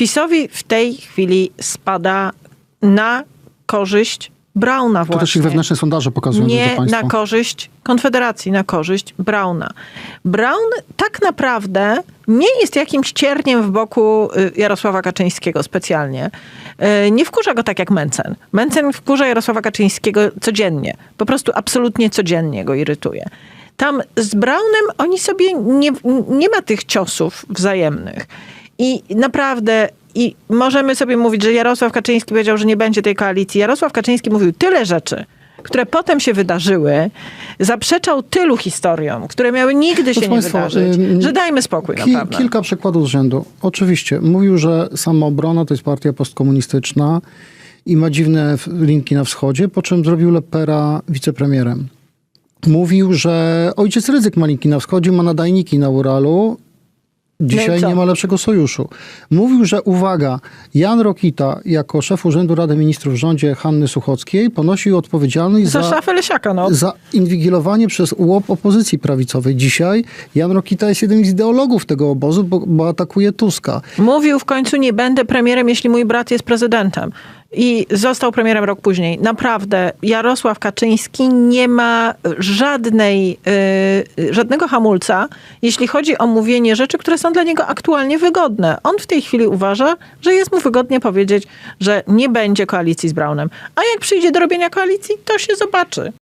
PiSowi w tej chwili spada na korzyść Brauna To właśnie. też ich wewnętrzne sondaże pokazują, nie na korzyść Konfederacji, na korzyść Brauna. Brown tak naprawdę nie jest jakimś cierniem w boku y, Jarosława Kaczyńskiego specjalnie. Y, Nie wkurza go tak jak Mencen. Mencen wkurza Jarosława Kaczyńskiego codziennie. Po prostu absolutnie codziennie go irytuje. Tam z Braunem oni sobie nie, nie ma tych ciosów wzajemnych. I naprawdę, i możemy sobie mówić, że Jarosław Kaczyński powiedział, że nie będzie tej koalicji. Jarosław Kaczyński mówił tyle rzeczy, które potem się wydarzyły, zaprzeczał tylu historiom, które miały nigdy się Proszę nie państwa, wydarzyć, że dajmy spokój Ki- naprawdę. kilka przykładów z rzędu. Oczywiście. Mówił, że samoobrona to jest partia postkomunistyczna i ma dziwne linki na wschodzie, po czym zrobił Lepera wicepremierem. Mówił, że ojciec Ryzyk ma linki na wschodzie, ma nadajniki na Uralu. No Dzisiaj co? nie ma lepszego sojuszu. Mówił, że uwaga, Jan Rokita jako szef Urzędu Rady Ministrów w rządzie Hanny Suchockiej ponosił odpowiedzialność Za za, szafę Lesiaka, no. za inwigilowanie przez łop opozycji prawicowej. Dzisiaj Jan Rokita jest jednym z ideologów tego obozu, bo, bo atakuje Tuska. Mówił w końcu, nie będę premierem, jeśli mój brat jest prezydentem. I został premierem rok później. Naprawdę, Jarosław Kaczyński nie ma żadnej, yy, żadnego hamulca, jeśli chodzi o mówienie rzeczy, które są dla niego aktualnie wygodne. On w tej chwili uważa, że jest mu wygodnie powiedzieć, że nie będzie koalicji z Braunem. A jak przyjdzie do robienia koalicji, to się zobaczy.